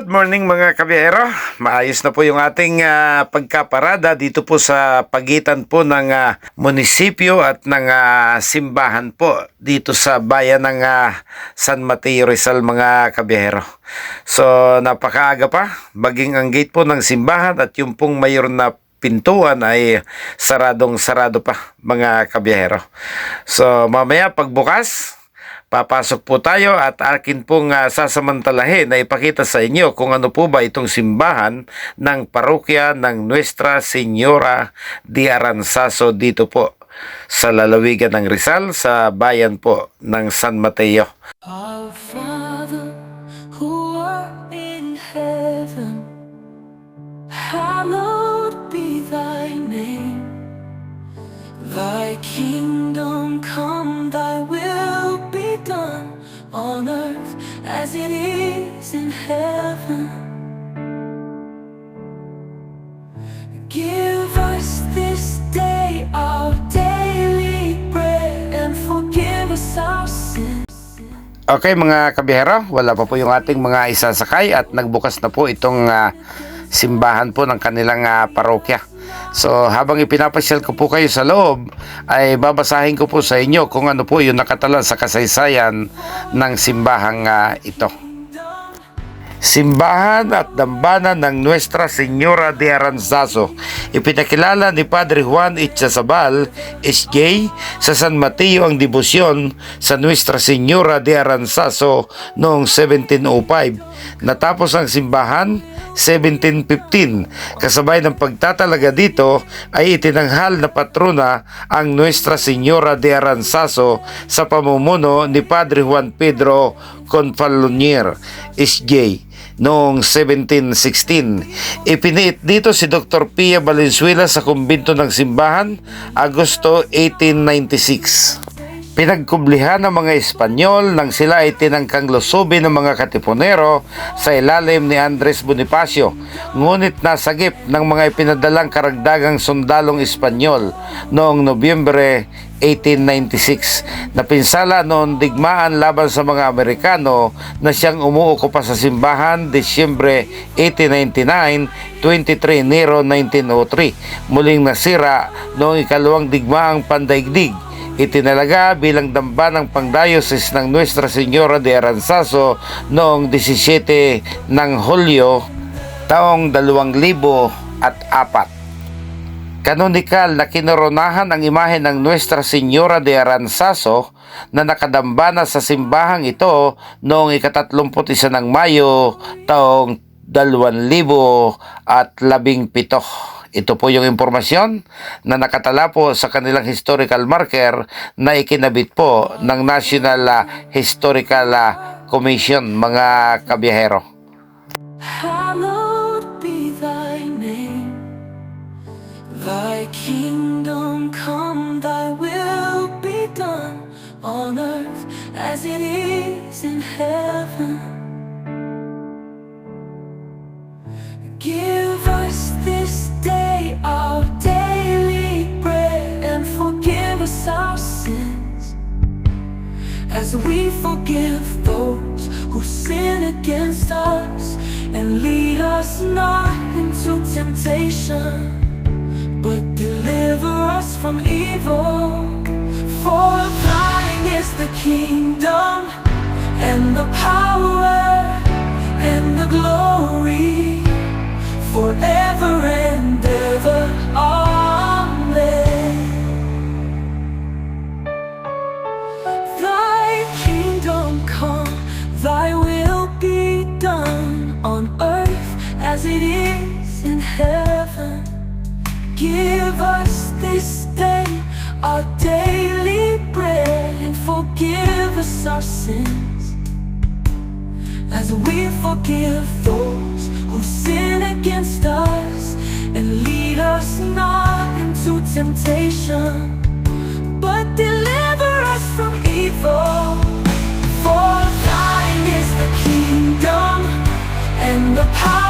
Good morning mga kabiyero. Maayos na po yung ating ah, pagkaparada dito po sa pagitan po ng ah, munisipyo at ng ah, simbahan po dito sa bayan ng ah, San Mateo Rizal mga kabiyero. So napakaaga pa, baging ang gate po ng simbahan at yung pong mayor na pintuan ay saradong sarado pa mga kabiyero. So mamaya pagbukas, Papasok po tayo at akin pong uh, sasamantalahin na ipakita sa inyo kung ano po ba itong simbahan ng parokya ng Nuestra Señora de Aranzazo dito po sa lalawigan ng Rizal sa bayan po ng San Mateo. Our Father, who art in heaven, hallowed be thy name. Thy kingdom as it is in heaven. Give us this day our daily bread and forgive us our sins. Okay mga kabihero, wala pa po yung ating mga isasakay at nagbukas na po itong ah, simbahan po ng kanilang ah, parokya. So habang ipinapasyal ko po kayo sa loob, ay babasahin ko po sa inyo kung ano po yung nakatala sa kasaysayan ng simbahang ah, ito. Simbahan at dambana ng Nuestra Señora de Aranzazo. Ipinakilala ni Padre Juan Ichazabal, SJ, sa San Mateo ang debosyon sa Nuestra Señora de Aranzazo noong 1705. Natapos ang simbahan 1715. Kasabay ng pagtatalaga dito ay itinanghal na patrona ang Nuestra Señora de Aranzazo sa pamumuno ni Padre Juan Pedro Confalonier, SJ noong 1716. Ipiniit dito si Dr. Pia Valenzuela sa kumbinto ng simbahan, Agosto 1896. Pinagkublihan ng mga Espanyol nang sila ay tinangkang lusobin ng mga katipunero sa ilalim ni Andres Bonifacio, ngunit nasagip ng mga ipinadalang karagdagang sundalong Espanyol noong Nobyembre 1896. Napinsala noon digmaan laban sa mga Amerikano na siyang umuukupa sa simbahan Desyembre 1899, 23 Enero 1903. Muling nasira noong ikalawang digmaang pandaigdig itinalaga bilang damba ng pangdayosis ng Nuestra Señora de Aranzazo noong 17 ng Hulyo taong 2004. Kanonikal na kinoronahan ang imahe ng Nuestra Señora de Aranzazo na nakadambana sa simbahang ito noong ikatatlumput isa ng Mayo taong 2017. Ito po yung impormasyon na nakatala po sa kanilang historical marker na ikinabit po ng National ah, Historical ah, Commission mga kabiyahero. Hallowed be thy name. Thy kingdom come, thy will be done on earth as it is in heaven. Give as we forgive those who sin against us and lead us not into temptation but deliver us from evil. For thine is the kingdom and the power and the glory forever and Give us this day our daily bread and forgive us our sins. As we forgive those who sin against us and lead us not into temptation but deliver us from evil. For thine is the kingdom and the power